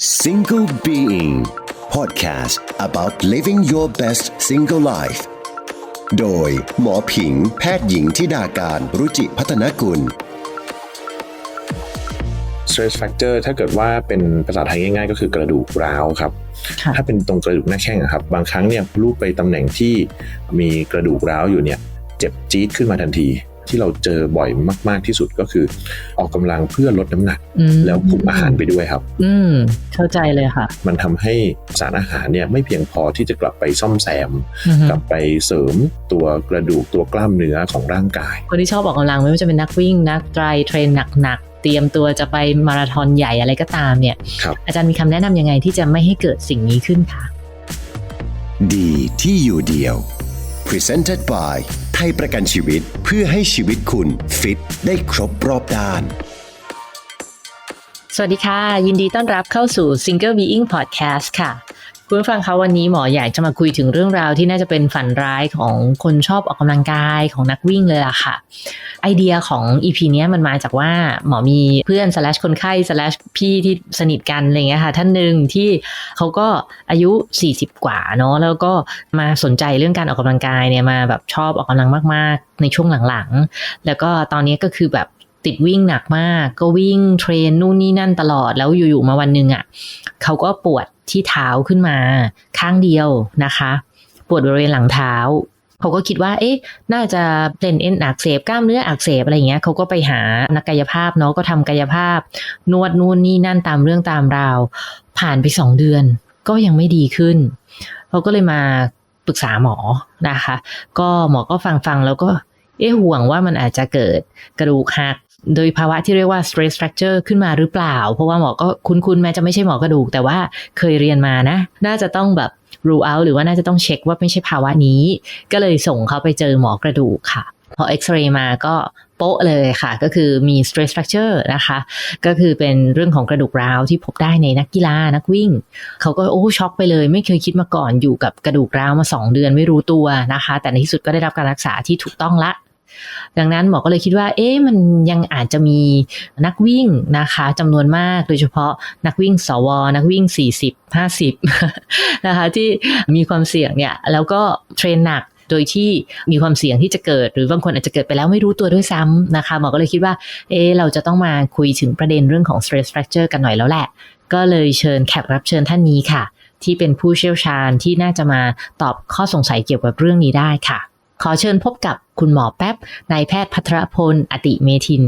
Single Being Podcast about living your best single life โดยหมอผิงแพทย์หญิงทิดาการรุจิพัฒนกุล stress fracture ถ้าเกิดว่าเป็นภาษาไทยง่ายๆ ก็คือกระดูกร้าวครับค่ะถ้าเป็นตรงกระดูกหน้าแข้งอะครับ บางครั้งเนี่ยลูกไปตำแหน่งที่มีกระดูกร้าวอยู่เนี่ย เจ็บจี๊ดขึ้นมาทันที ที่เราเจอบ่อยมากๆที่สุดก็คือ ออกกำลังเพื่อลดน้ำหนักอืมแล้วคุมอาหารไปด้วยครับ อืมเข้าใจเลยค่ะ มันทำให้สารอาหารเนี่ยไม่เพียงพอที่จะกลับไปซ่อมแซมอือฮึกลับไปเสริมตัวกระดูกตัวกล้ามเนื้อของร่างกาย คนที่ชอบออกกำลังไม่ว่าจะเป็นนักวิ่งนักไตรเทรนหนักๆเตรียมตัวจะไปมาราธอนใหญ่อะไรก็ตามเนี่ยครับอาจารย์มีคำแนะนำยังไงที่จะไม่ให้เกิดสิ่งนี้ขึ้นคะ ดีที่อยู่เดียว Presented by ไทยประกันชีวิตเพื่อให้ชีวิตคุณฟิตได้ครบรอบด้าน สวัสดีค่ะ ยินดีต้อนรับเข้าสู่ Single Being Podcast ค่ะ คุณผู้ฟังคะวันนี้หมออยากจะมาคุยถึงเรื่องราวที่น่าจะเป็นฝันร้ายของคนชอบออกกำลังกายของนักวิ่งเลยล่ะค่ะ ไอเดียของ EP เนี้ยมันมาจากว่าหมอมีเพื่อน slash คนไข้ slash พี่ที่สนิทกันอะไรเงี้ยค่ะ ท่านหนึ่งที่เขาก็อายุ 40 กว่าเนาะแล้วก็มาสนใจเรื่องการออกกำลังกายเนี่ยมาแบบชอบออกกำลังมาก ๆ ในช่วงหลังๆ แล้วก็ตอนนี้ก็คือแบบ ติดวิ่งหนักมาก ก็วิ่งเทรนนู่นนี่นั่นตลอดแล้วอยู่ๆมาวันหนึ่งอะเขาก็ปวดที่เท้าขึ้นมาข้างเดียวนะคะ ปวดบริเวณหลังเท้าเขาก็คิดว่า เอ๊ะ น่าจะเป็นเอ็นอักเสบกล้ามเนื้ออักเสบอะไรเงี้ยเขาก็ไปหานักกายภาพเนาะก็ทำกายภาพ นวดนู่นนี่นั่นตามเรื่องตามราว ผ่านไปสองเดือน ก็ยังไม่ดีขึ้นเขาก็เลยมาปรึกษาหมอนะคะ ก็หมอก็ฟังฟังแล้วก็ เอ๊ะห่วงว่ามันอาจจะเกิดกระดูกหัก โดยภาวะที่เรียกว่า stress fracture ขึ้นมาหรือเปล่า เพราะว่าหมอก็คุ้นๆแม้จะไม่ใช่หมอกระดูก แต่ว่าเคยเรียนมานะ น่าจะต้องแบบ rule out หรือว่าน่าจะต้องเช็คว่าไม่ใช่ภาวะนี้ ก็เลยส่งเขาไปเจอหมอกระดูกค่ะ พอเอ็กซเรย์มาก็โป๊ะเลยค่ะ ก็คือมี stress fracture นะคะ ก็คือเป็นเรื่องของกระดูกร้าวที่พบได้ในนักกีฬานักวิ่ง เขาก็โอ้ช็อกไปเลย ไม่เคยคิดมาก่อนอยู่กับกระดูกร้าวมา 2 เดือนไม่รู้ตัวนะคะ แต่ในที่สุดก็ได้รับการรักษาที่ถูกต้องละ ดังนั้นหมอก็เลยคิดว่า เอ๊ะมันยังอาจจะมีนักวิ่งนะคะจำนวนมากโดยเฉพาะนักวิ่งสว นักวิ่ง 40 50 นะคะที่มีความเสี่ยงเนี่ยแล้วก็เทรนหนักโดยที่มีความเสี่ยงที่จะเกิด หรือบางคนอาจจะเกิดไปแล้วไม่รู้ตัวด้วยซ้ำนะคะหมอก็เลยคิดว่า เอ๊ะเราจะต้องมาคุยถึงประเด็นเรื่องของ stress fracture กันหน่อยแล้วแหละ ก็เลยเชิญแขกรับเชิญท่านนี้ค่ะ ที่เป็นผู้เชี่ยวชาญที่น่าจะมาตอบข้อสงสัยเกี่ยวกับเรื่องนี้ได้ค่ะ ขอเชิญพบกับ คุณหมอแป๊บนายแพทย์พัทรพล อติเมทิน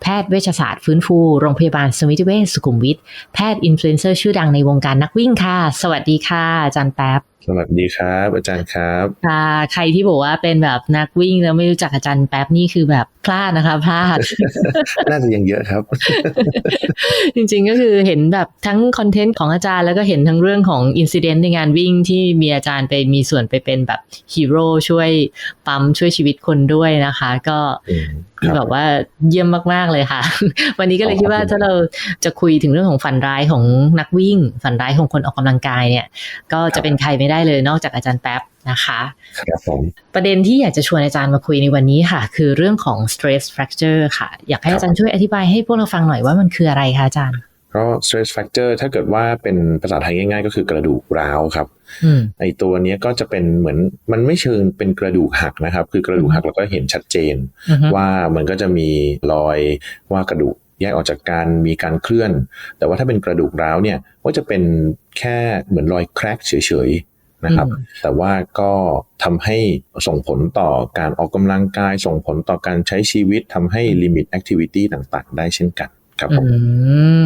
แพทย์เวชศาสตร์ฟื้นฟู โรงพยาบาลสมิติเวชสุขุมวิท แพทย์อินฟลูเอนเซอร์ชื่อดังในวงการนักวิ่งค่ะ สวัสดีค่ะอาจารย์แป๊บ สวัสดีครับ อาจารย์ครับค่ะใครที่บอกว่าเป็นแบบนักวิ่งแล้วไม่รู้จักอาจารย์แป๊บนี่คือแบบพลาดนะคะพลาด น่าจะยังเยอะครับ จริงๆก็คือเห็นแบบทั้งคอนเทนต์ของอาจารย์แล้วก็เห็นทั้งเรื่องของอินซิเดนต์ในงานวิ่งที่มีอาจารย์ไปมีส่วนไปเป็นแบบฮีโร่ช่วยปั๊มช่วยชีวิตคนด้วยนะคะ ก็ อืมครับแบบว่าเยี่ยมมากๆเลยค่ะ วันนี้ก็เลยคิดว่าถ้าเราจะคุยถึงเรื่องของฝันร้ายของนักวิ่ง ฝันร้ายของคนออกกำลังกายเนี่ย ก็จะเป็นใครไม่ได้เลยนอกจากอาจารย์แป๊บนะคะครับผมประเด็นที่อยากจะชวนอาจารย์มาคุยในวันนี้ค่ะ คือเรื่องของ stress fracture ค่ะ อยากให้อาจารย์ช่วยอธิบายให้พวกเราฟังหน่อยว่ามันคืออะไรคะอาจารย์ ก็ stress fracture ถ้าเกิดว่าเป็นภาษาไทยง่ายๆ ก็คือกระดูกร้าวครับอืมไอตัวเนี้ยก็จะเป็นเหมือนมันไม่เชิงเป็นกระดูกหักนะครับ คือกระดูกหักเราก็เห็นชัดเจนอือฮึว่ามันก็จะมีรอยว่ากระดูกแยกออกจากกันมีการเคลื่อน แต่ว่าถ้าเป็นกระดูกร้าวเนี่ยก็จะเป็นแค่เหมือนรอยแครกเฉยๆนะครับ แต่ว่าก็ทำให้ส่งผลต่อการออกกำลังกาย ส่งผลต่อการใช้ชีวิตทำให้ลิมิตแอคทิวิตี้ต่างๆ ได้เช่นกัน ครับผมอื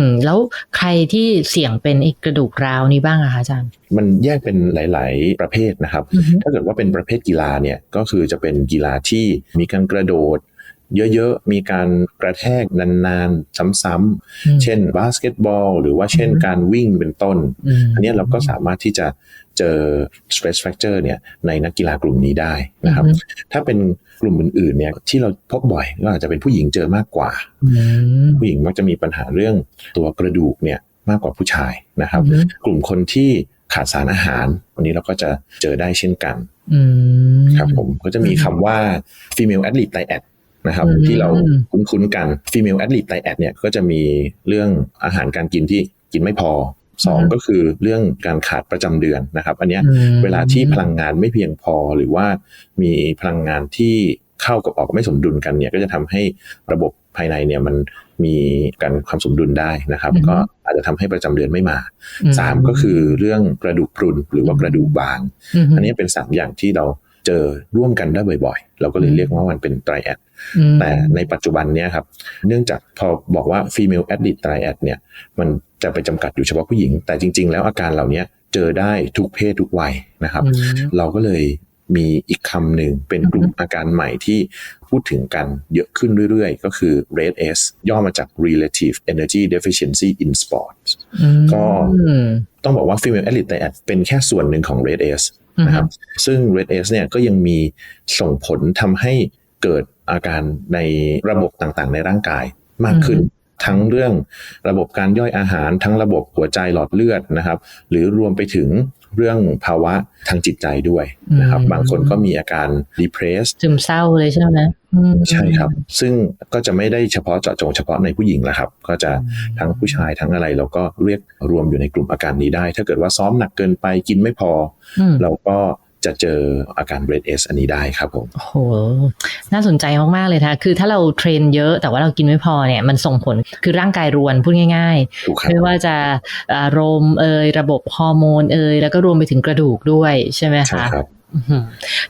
มแล้วใครที่เสี่ยงเป็นไอ้กระดูกร้าวนี้บ้างอะคะอาจารย์ มันแยกเป็นหลาย ๆ ประเภทนะครับอือฮึถ้าเกิดว่าเป็นประเภทกีฬาเนี่ยก็คือจะเป็นกีฬาที่มีการกระโดดเยอะๆ มีการกระแทกนานๆ ซ้ำๆ เช่นบาสเกตบอล หรือว่าเช่นอือฮึการวิ่งเป็นต้นมอันเนี้ยเราก็สามารถที่จะ เจอ stress fracture เนี่ยในนักกีฬากลุ่มนี้ได้นะครับอือฮึถ้าเป็นกลุ่มอื่นๆเนี่ยที่เราพบบ่อยก็อาจจะเป็นผู้หญิงเจอมากกว่าอืมผู้หญิงมักจะมีปัญหาเรื่องตัวกระดูกเนี่ยมากกว่าผู้ชายนะครับอือฮึกลุ่มคนที่ขาดสารอาหาร วันนี้เราก็จะเจอได้เช่นกันอืมครับผมก็จะมีคำว่า female athlete diet นะครับอืมที่เราคุ้นๆกัน female athlete diet เนี่ยก็จะมีเรื่องอาหารการกินที่กินไม่พอ สองอืมก็คือเรื่องการขาดประจำเดือนนะครับ อันเนี้ยอืมเวลาที่พลังงานไม่เพียงพอหรือว่ามีพลังงานที่เข้ากับออกไม่สมดุลกันเนี่ยก็จะทำให้ระบบภายในเนี่ยมันมีการความสมดุลได้นะครับอือฮึก็อาจจะทำให้ประจำเดือนไม่มาอืมสามก็คือเรื่องกระดูกพรุนหรือว่ากระดูกบางมอันนี้เป็นสามอย่างที่เรา เจอร่วมกันได้บ่อยๆ เราก็เลยอืมเรียกว่ามันเป็นไตรแอดอืมแต่ในปัจจุบันเนี่ยครับ เนื่องจากพอบอกว่า female addict triad เนี่ยมันจะไปจำกัดอยู่เฉพาะผู้หญิง แต่จริง ๆ แล้วอาการเหล่านี้เจอได้ทุกเพศทุกวัยนะครับอืมเราก็เลยมีอีกคำหนึ่งเป็นกลุ่มอาการใหม่ที่พูดถึงกันเยอะขึ้นเรื่อยๆ ก็คือ RED S ย่อมาจาก Relative Energy Deficiency in Sports ก็อืมต้องบอกว่า female addict triad เป็นแค่ส่วนหนึ่งของ RED S อือฮึ นะครับซึ่ง Red S เนี่ยก็ยังมีส่งผลทำให้เกิดอาการในระบบต่างๆ ในร่างกายมากขึ้น ทั้งเรื่องระบบการย่อยอาหาร ทั้งระบบหัวใจหลอดเลือดนะครับ หรือรวมไปถึงเรื่องภาวะทางจิตใจด้วยนะครับอืมบางคนก็มีอาการ depressed ซึมเศร้าเลยใช่ไหมอืม ใช่ครับ ซึ่งก็จะไม่ได้เฉพาะเจาะจงเฉพาะในผู้หญิงแหละครับ ก็จะทั้งผู้ชายทั้งอะไรเราก็เรียกรวมอยู่ในกลุ่มอาการนี้ได้ ถ้าเกิดว่าซ้อมหนักเกินไปกินไม่พออืมเราก็จะเจออาการ Red S อันนี้ได้ครับผมโอ้โห น่าสนใจมาก ๆ เลยค่ะ คือถ้าเราเทรนเยอะแต่ว่าเรากินไม่พอเนี่ย มันส่งผลคือร่างกายรวนพูดง่ายถูกคๆรับไม่ว่าจะอารมณ์เอ่ยระบบฮอร์โมนเอ่ยแล้วก็รวมไปถึงกระดูกด้วยใช่ไหมใช่คะครับอื้อหือ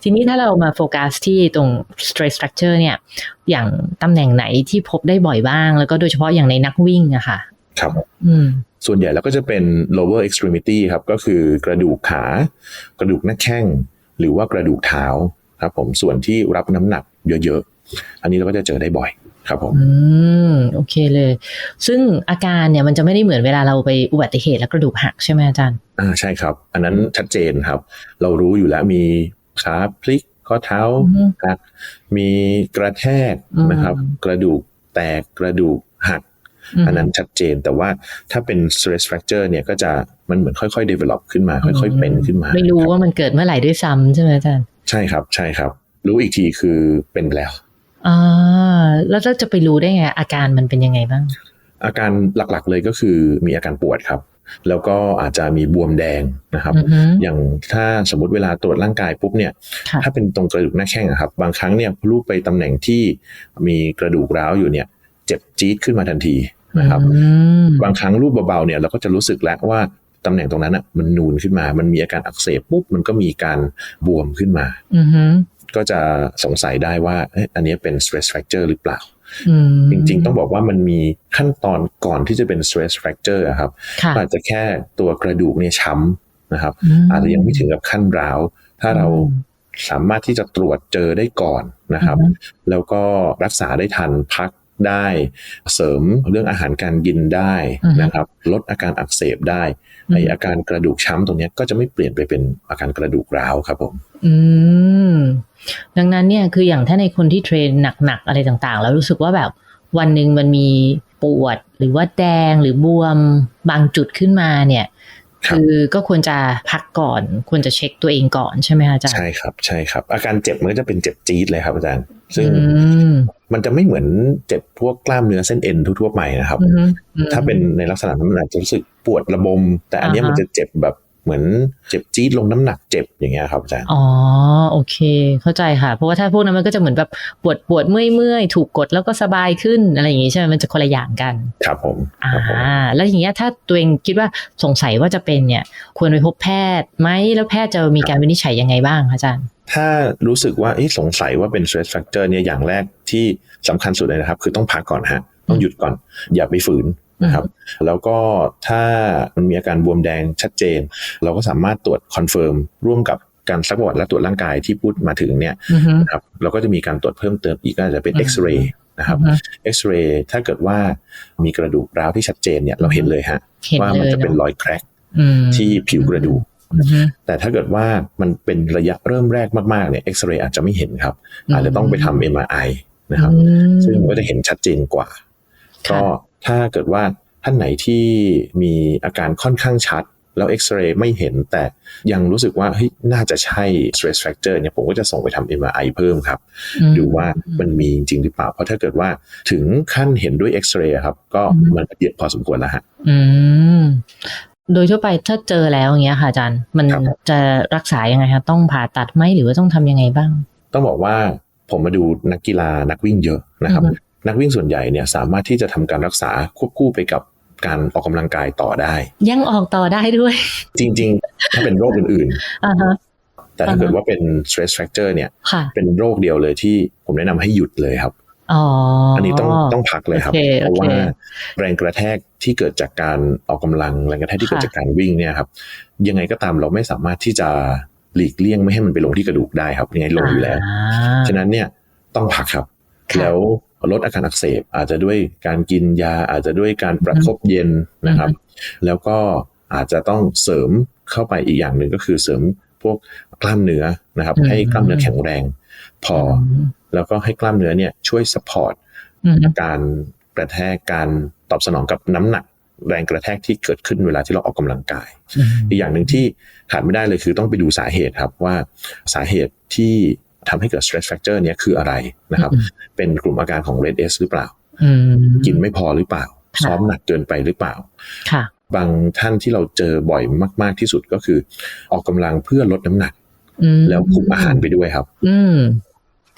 ทีนี้ถ้าเรามาโฟกัสที่ตรง stress structure เนี่ย อย่างตำแหน่งไหนที่พบได้บ่อยบ้าง แล้วก็โดยเฉพาะอย่างในนักวิ่งอะค่ะ ครับอืมส่วนใหญ่แล้วก็จะเป็น lower extremity ครับ ก็คือกระดูกขา กระดูกหน้าแข้ง หรือว่ากระดูกเท้าครับผมส่วนที่รับน้ำหนักเยอะๆ อันนี้เราก็จะเจอได้บ่อย ครับผมอืมโอเคเลย ซึ่งอาการเนี่ยมันจะไม่ได้เหมือนเวลาเราไปอุบัติเหตุแล้วกระดูกหักใช่ไหมอาจารย์อ่าใช่ครับ อันนั้นชัดเจนครับ เรารู้อยู่แล้วมีขาพลิกข้อเท้าอืมหักมีกระแทกนะครับอืมกระดูกแตกกระดูกหัก อันนั้นชัดเจนแต่ว่าถ้าเป็น stress fracture เนี่ยก็จะมันเหมือนค่อยๆ develop ขึ้นมา ค่อยๆ เป็นขึ้นมา ไม่รู้ครับว่ามันเกิดเมื่อไหร่ด้วยซ้ำใช่ไหมอาจารย์ ใช่ครับใช่ครับ รู้อีกทีคือเป็นแล้ว อ่าแล้วเราจะไปรู้ได้ไง อาการมันเป็นยังไงบ้าง อาการหลักๆเลยก็คือมีอาการปวดครับ แล้วก็อาจจะมีบวมแดงนะครับอือฮึอย่างถ้าสมมติเวลาตรวจร่างกายปุ๊บเนี่ยค่ะถ้าเป็นตรงกระดูกหน้าแข้งอะครับ บางครั้งเนี่ยลูบไปตำแหน่งที่มีกระดูกร้าวอยู่เนี่ย เจ็บจี๊ดขึ้นมาทันทีนะครับอืมบางครั้งรูปเบาๆเนี่ยเราก็จะรู้สึกแล้วว่าตำแหน่งตรงนั้นอะมันนูนขึ้นมา มันมีอาการอักเสบปุ๊บมันก็มีการบวมขึ้นมาอือฮึ ก็จะสงสัยได้ว่าเอ๊ะอันนี้เป็น stress fracture หรือเปล่าอืมจริงๆ ต้องบอกว่ามันมีขั้นตอนก่อนที่จะเป็น stress fracture อะครับค่ะอาจจะแค่ตัวกระดูกเนี่ยช้ำนะครับมอาจจะยังไม่ถึงกับขั้นร้าว ถ้าเราสามารถที่จะตรวจเจอได้ก่อนนะครับอือฮึแล้วก็รักษาได้ทันพัก ได้ เสริมเรื่องอาหารการกินได้นะครับ ลดอาการอักเสบได้ไออาการกระดูกช้ำตรงเนี้ยก็จะไม่เปลี่ยนไปเป็นอาการกระดูกร้าวครับผม อืมดังนั้นเนี่ยคืออย่างถ้าในคนที่เทรนหนักๆอะไรต่างๆ แล้วรู้สึกว่าแบบวันหนึ่งมันมีปวดหรือว่าแดงหรือบวมบางจุดขึ้นมาเนี่ยครับคือก็ควรจะพักก่อน ควรจะเช็คตัวเองก่อนใช่ไหมคะอาจารย์ใช่ครับใช่ครับ อาการเจ็บมันก็จะเป็นเจ็บจี๊ดเลยครับอาจารย์ ซึ่งอืมมันจะไม่เหมือนเจ็บพวกกล้ามเนื้อเส้นเอ็นทั่วๆไปนะครับอืมอืมถ้าเป็นในลักษณะนั้นมันอาจจะรู้สึกปวดระบม แต่อันเนี้ยอ่าฮะมันจะเจ็บแบบ เหมือนเจ็บจี๊ดลงน้ำหนักเจ็บอย่างเงี้ยครับอาจารย์อ๋อโอเค เข้าใจค่ะ เพราะว่าถ้าพวกนั้นมันก็จะเหมือนแบบปวดปวดเมื่อยเมื่อยถูกกดแล้วก็สบายขึ้นอะไรอย่างงี้ใช่ไหมมันจะคนละอย่างกันครับผมอ่าครับผมแล้วอย่างเงี้ยถ้าตัวเองคิดว่าสงสัยว่าจะเป็นเนี่ย ควรไปพบแพทย์ไหมแล้วแพทย์จะมีการวินิจฉัยยังไงบ้างคะอาจารย์ถ้ารู้สึกว่าเอ๊ะสงสัยว่าเป็น stress factor เนี่ยอย่างแรกที่สำคัญสุดเลยนะครับ คือต้องพักก่อนฮะต้องหยุดก่อน อย่าไปฝืน นะครับแล้วก็ถ้ามันมีอาการบวมแดงชัดเจน เราก็สามารถตรวจคอนเฟิร์มร่วมกับการซักประวัติและตรวจร่างกายที่พูดมาถึงเนี่ยอือฮึนะครับเราก็จะมีการตรวจเพิ่มเติมอีกก็อาจจะเป็นอืมเอ็กซเรย์นะครับอือฮึเอ็กซเรย์ถ้าเกิดว่ามีกระดูกร้าวที่ชัดเจนเนี่ยเราเห็นเลยฮะเห็นว่าเลมันยจะเป็นเนาะรอยแครกอืมที่ผิวกระดูกอือฮึแต่ถ้าเกิดว่ามันเป็นระยะเริ่มแรกมากๆเนี่ยเอ็กซเรย์อาจจะไม่เห็นครับ อาจจะต้องไปทำ MRI นะครับอืมซึ่งก็จะเห็นชัดเจนกว่าค่ะก็ ถ้าเกิดว่าท่านไหนที่มีอาการค่อนข้างชัด แล้วเอ็กซเรย์ไม่เห็นแต่ยังรู้สึกว่าเฮ้ยน่าจะใช่ stress fracture เนี่ยผมก็จะส่งไปทำ MRI เพิ่มครับมดูว่ามันมีจริงหรือเปล่า เพราะถ้าเกิดว่าถึงขั้นเห็นด้วยเอ็กซเรย์ครับ ก็อืมมันเยอะพอสมควรแล้วฮะอืมโดยทั่วไปถ้าเจอแล้วอย่างเงี้ยค่ะอาจารย์ มันครับจะรักษายังไงคะต้องผ่าตัดไหมหรือว่าต้องทำยังไงบ้าง ต้องบอกว่าผมมาดูนักกีฬานักวิ่งเยอะนะครับอือฮึ นักวิ่งส่วนใหญ่เนี่ยสามารถที่จะทำการรักษาควบคู่ไปกับการออกกำลังกายต่อได้ ยังออกต่อได้ด้วย จริง ๆ ถ้าเป็นโรคอื่นอ่าฮะๆแต่ถ้าเกิดอ่าฮะว่าเป็น stress fracture เนี่ยค่ะเป็นโรคเดียวเลยที่ผมแนะนำให้หยุดเลยครับอ๋ออัอันนี้ต้องต้องพักเลยครับโอเคเพราะโอเคว่าแรงกระแทกที่เกิดจากการออกกำลังแรงกระแทกที่เกิดค่ะจากการวิ่งเนี่ยครับ ยังไงก็ตามเราไม่สามารถที่จะหลีกเลี่ยงไม่ให้มันไปลงที่กระดูกได้ครับยังไงลงอยู่แล้วาฉะนั้นเนี่ยต้องพักครับค่ะแล้ว ลดอาการอักเสบ อาจจะด้วยการกินยาอาจจะด้วยการประคบเย็นนะครับ แล้วก็อาจจะต้องเสริมเข้าไปอีกอย่างหนึ่งก็คือเสริมพวกกล้ามเนื้อนะครับอืมให้กล้ามเนื้อแข็งแรงพออมแล้วก็ให้กล้ามเนื้อเนี่ยช่วยสปอร์ตอืมการกระแทกการตอบสนองกับน้ำหนักแรงกระแทกที่เกิดขึ้นเวลาที่เราออกกำลังกายอืมอีกอย่างหนึ่งที่ขาดไม่ได้เลยคือต้องไปดูสาเหตุครับว่าสาเหตุที่ ทำให้เกิด stress fracture เนี่ยคืออะไรนะครับอืมเป็นกลุ่มอาการของ red S หรือเปล่าอืมกินไม่พอหรือเปล่าค่ะซ้อมหนักเกินไปหรือเปล่าค่ะบางท่านที่เราเจอบ่อยมาก ๆที่สุดก็คือ ออกกำลังเพื่อลดน้ำหนักอืมแล้วคุมอาหารไปด้วยครับ อืม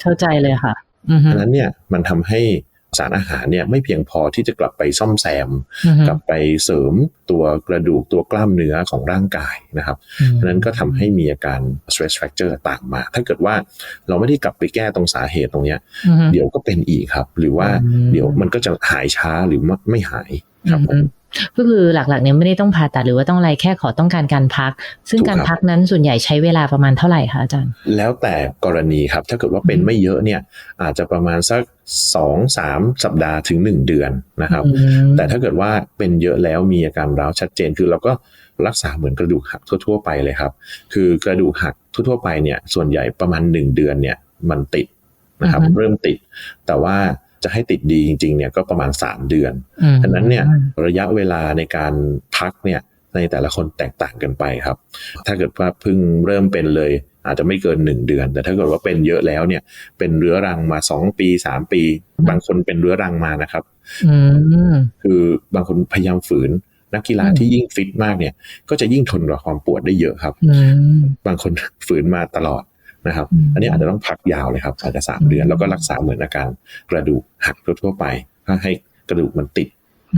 เข้าใจเลยค่ะอืมดังนั้นเนี่ยมันทำให้ สารอาหารเนี่ยไม่เพียงพอที่จะกลับไปซ่อมแซมอืมกลับไปเสริมตัวกระดูกตัวกล้ามเนื้อของร่างกายนะครับอืมดังนั้นก็ทำให้มีอาการ stress fracture ตามมา ถ้าเกิดว่าเราไม่ได้กลับไปแก้ตรงสาเหตุตรงเนี้ยอืมเดี๋ยวก็เป็นอีกครับ หรือว่าอืมเดี๋ยวมันก็จะหายช้าหรือไม่หายครับผมอืม ก็คือหลักๆเนี่ยไม่ได้ต้องผ่าตัดหรือว่าต้องอะไรแค่ขอต้องการการพัก ซึ่งถูกการครับพักนั้นส่วนใหญ่ใช้เวลาประมาณเท่าไหร่คะอาจารย์ แล้วแต่กรณีครับ ถ้าเกิดว่าเป็นอืมไม่เยอะเนี่ยอาจจะประมาณสักสองสามสัปดาห์ถึงหนึ่งเดือนนะครับอืมแต่ถ้าเกิดว่าเป็นเยอะแล้วมีอาการร้าวชัดเจนคือเราก็รักษาเหมือนกระดูกหักทั่ว ๆ ไปเลยครับ คือกระดูกหักทั่ว ๆ ไปเนี่ยส่วนใหญ่ประมาณหนึ่งเดือนเนี่ยมันติดนะครับอือฮึเริ่มติดแต่ว่า จะให้ติดดีจริงๆเนี่ยก็ประมาณ 3 เดือนอืมดังนั้นเนี่ยระยะเวลาในการพักเนี่ยในแต่ละคนแตกต่างกันไปครับ ถ้าเกิดว่าเพิ่งเริ่มเป็นเลยอาจจะไม่เกิน 1 เดือน แต่ถ้าเกิดว่าเป็นเยอะแล้วเนี่ย เป็นเรื้อรังมา 2 ปี 3 ปี บางคนเป็นเรื้อรังมานะครับอืมคือบางคนพยายามฝืนนักกีฬาอืมที่ยิ่งฟิตมากเนี่ย ก็จะยิ่งทนกับความปวดได้เยอะครับอืมบางคนฝืนมาตลอด นะครับอืมอันนี้อาจจะต้องพักยาวเลยครับอาจจะสามเดือนแล้วก็รักษาเหมือนอาการกระดูกหักทั่วๆไปเพื่อให้กระดูกมันติด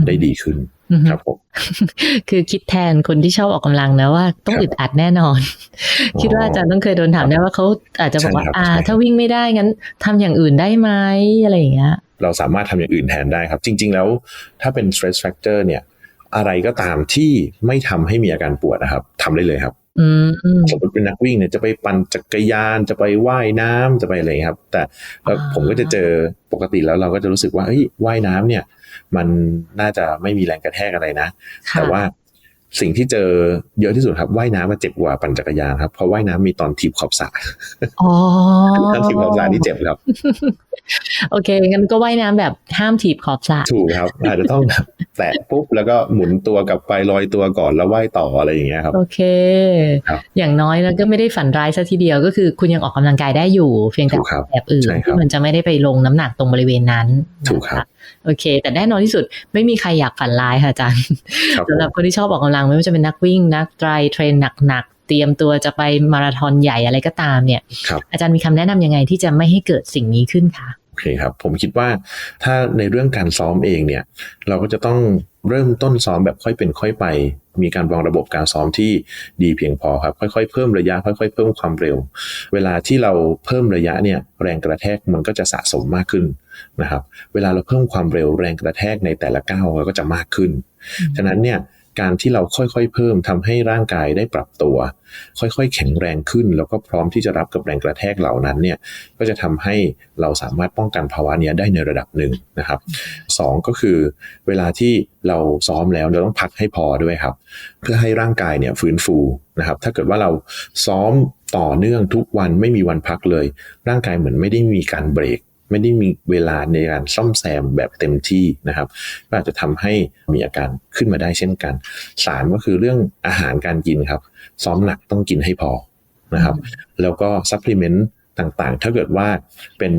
ได้ดีขึ้นอืมครับผมคือคิดแทนคนที่ชอบออกกำลังนะว่าต้องครับอึดอัดแน่นอนอ๋อคิดว่าอาจารย์ต้องเคยโดนถามได้ว่าเขาอาจจะบอกว่าใช่ครับอ่าใช่ถ้าวิ่งไม่ได้งั้นทำอย่างอื่นได้ไหมอะไรอย่างเงี้ยเราสามารถทำอย่างอื่นแทนได้ครับ จริง ๆ แล้วถ้าเป็น stress factor เนี่ย อะไรก็ตามที่ไม่ทำให้มีอาการปวดนะครับทำได้เลยครับอืมอืม สมมติเป็นนักวิ่งเนี่ยจะไปปั่นจักรยานจะไปว่ายน้ำจะไปอะไรอย่างเงี้ยครับ แต่แล้วอ่าผมก็จะเจอปกติแล้วเราก็จะรู้สึกว่าเฮ้ยว่ายน้ำเนี่ย มันน่าจะไม่มีแรงกระแทกอะไรนะค่ะแต่ว่า สิ่งที่เจอเยอะที่สุดครับว่ายน้ำมันเจ็บกว่าปั่นจักรยานครับเพราะว่ายน้ำมีตอนถีบขอบสระอ๋อตอนถีบขอบสระนี่เจ็บครับ โอเคงั้นก็ว่ายน้ำแบบห้ามถีบขอบสระถูกครับ อาจจะต้องแบบแตะปุ๊บแล้วก็หมุนตัวกลับไปลอยตัวก่อนแล้วว่ายต่ออะไรอย่างเงี้ยครับ โอเคครับอย่างน้อยแล้วก็ไม่ได้ฝันร้ายซะทีเดียวก็คือคุณยังออกกำลังกายได้อยู่ เพียงแต่ถูกครับแบบอื่นใช่ครับที่มันจะไม่ได้ไปลงน้ำหนักตรงบริเวณนั้นถูกครับนะะ โอเค แต่แน่นอนที่สุดไม่มีใครอยากฝันร้ายค่ะอาจารย์ครับผสำหรับมคนที่ชอบออกกำลังไม่ว่าจะเป็นนักวิ่ง นักไตรเทรนหนักๆเตรียมตัวจะไปมาราธอนใหญ่อะไรก็ตามเนี่ยครับอาจารย์มีคำแนะนำยังไงที่จะไม่ให้เกิดสิ่งนี้ขึ้นคะ โอเคครับ ผมคิดว่าถ้าในเรื่องการซ้อมเองเนี่ย เราก็จะต้องเริ่มต้นซ้อมแบบค่อยเป็นค่อยไป มีการวางระบบการซ้อมที่ดีเพียงพอครับ ค่อยๆเพิ่มระยะ ค่อย ๆ เพิ่มความเร็ว เวลาที่เราเพิ่มระยะเนี่ยแรงกระแทกมันก็จะสะสมมากขึ้นนะครับ เวลาเราเพิ่มความเร็วแรงกระแทกในแต่ละก้าวก็จะมากขึ้น ฉะนั้นเนี่ย การที่เราค่อยๆ เพิ่มทำให้ร่างกายได้ปรับตัว ค่อยๆ แข็งแรงขึ้น แล้วก็พร้อมที่จะรับกับแรงกระแทกเหล่านั้นเนี่ยก็จะทำให้เราสามารถป้องกันภาวะนี้ได้ในระดับหนึ่งนะครับสองก็คือเวลาที่เราซ้อมแล้วเราต้องพักให้พอด้วยครับ เพื่อให้ร่างกายเนี่ยฟื้นฟูนะครับ ถ้าเกิดว่าเราซ้อมต่อเนื่องทุกวันไม่มีวันพักเลย ร่างกายเหมือนไม่ได้มีการเบรก ไม่ได้มีเวลาในการซ่อมแซมแบบเต็มที่นะครับ ก็อาจจะทำให้มีอาการขึ้นมาได้เช่นกันสามก็คือเรื่องอาหารการกินครับ ซ้อมหนักต้องกินให้พอนะครับ แล้วก็ซัพพลีเมนต์ต่างๆ ถ้าเกิดว่าเป็น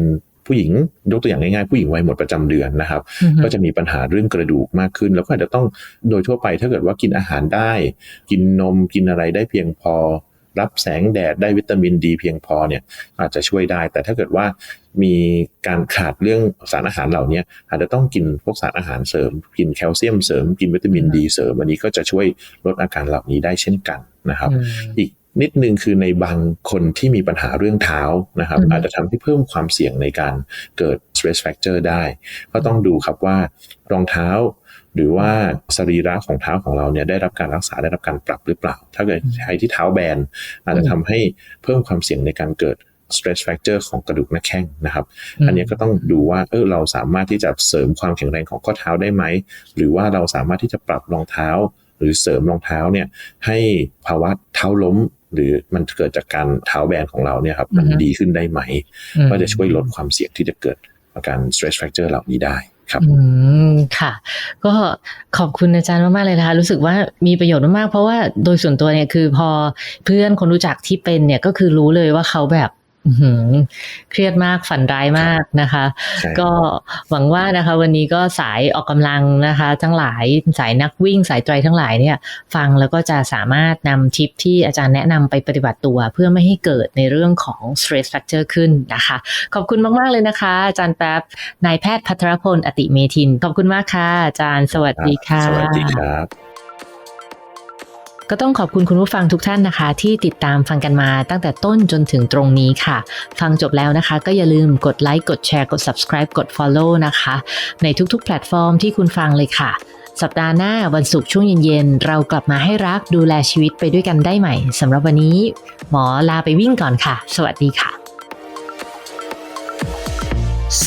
ผู้หญิงยกตัวอย่างง่ายๆผู้หญิงวัยหมดประจำเดือนนะครับอือฮึก็จะมีปัญหาเรื่องกระดูกมากขึ้น แล้วก็อาจจะต้องโดยทั่วไปถ้าเกิดว่ากินอาหารได้ กินนมกินอะไรได้เพียงพอ รับแสงแดดได้วิตามินดีเพียงพอเนี่ยอาจจะช่วยได้ แต่ถ้าเกิดว่ามีการขาดเรื่องสารอาหารเหล่านี้อาจจะต้องกินพวกสารอาหารเสริม กินแคลเซียมเสริม กินวิตามินดีเสริมอันนี้ก็จะช่วยลดอาการเหล่านี้ได้เช่นกันนะครับอืมอีกนิดนึงคือในบางคนที่มีปัญหาเรื่องเท้านะครับอืมอาจจะทำให้เพิ่มความเสี่ยงในการเกิด stress fracture ได้ ก็ต้องดูครับว่ารองเท้า หรือว่าสรีระของเท้าของเราเนี่ยได้รับการรักษาได้รับการปรับหรือเปล่า ถ้าเกิดใช้ที่เท้าแบนอาจจะทำให้เพิ่มความเสี่ยงในการเกิด stress fracture ของกระดูกหน้าแข้งนะครับ อันนี้ก็ต้องดูว่าเออเราสามารถที่จะเสริมความแข็งแรงของข้อเท้าได้ไหม หรือว่าเราสามารถที่จะปรับรองเท้า หรือเสริมรองเท้าเนี่ยให้ภาวะเท้าล้ม หรือมันเกิดจากการเท้าแบนของเราเนี่ยครับมันอือฮึดีขึ้นได้ไหมอืมก็จะช่วยลดความเสี่ยงที่จะเกิดอาการ stress fracture เหล่านี้ได้ ครับอืมค่ะ ก็ขอบคุณอาจารย์มากๆเลยนะคะ รู้สึกว่ามีประโยชน์มากๆเพราะว่าโดยส่วนตัวเนี่ยคือพอเพื่อนคนรู้จักที่เป็นเนี่ยก็คือรู้เลยว่าเขาแบบ เครียดมากฝันร้ายมากนะคะใช่ก็หวังว่านะคะ วันนี้ก็สายออกกำลังนะคะ ทั้งหลายสายนักวิ่งสายไตรทั้งหลายเนี่ย ฟังแล้วก็จะสามารถนำทิปที่อาจารย์แนะนำไปปฏิบัติตัว เพื่อไม่ให้เกิดในเรื่องของ stress fracture ขึ้นนะคะ ขอบคุณมาก ๆ เลยนะคะ อาจารย์แป๊บนายแพทย์พัทรพลอติเมทิน ขอบคุณมากค่ะอาจารย์สวัสดีค่ะสวัสดีครับ ก็ต้องขอบคุณคุณผู้ฟังทุกท่านนะคะ ที่ติดตามฟังกันมาตั้งแต่ต้นจนถึงตรงนี้ค่ะ ฟังจบแล้วนะคะ ก็อย่าลืมกดไลค์กดแชร์กด subscribe กด follow นะคะ ในทุกๆ แพลตฟอร์มที่คุณฟังเลยค่ะ สัปดาห์หน้าวันศุกร์ช่วงเย็นๆ เรากลับมาให้รักดูแลชีวิตไปด้วยกันได้ใหม่สำหรับวันนี้ หมอลาไปวิ่งก่อนค่ะ สวัสดีค่ะ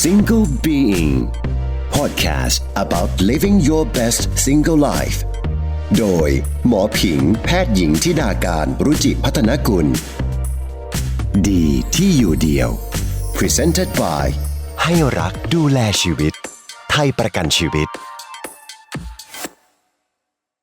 Single Being Podcast about living your best single life โดย หมอผิง แพทย์หญิงทิดาการรุจิพัฒนกุล ดีที่อยู่เดียว Presented by ให้รักดูแลชีวิต ไทยประกันชีวิต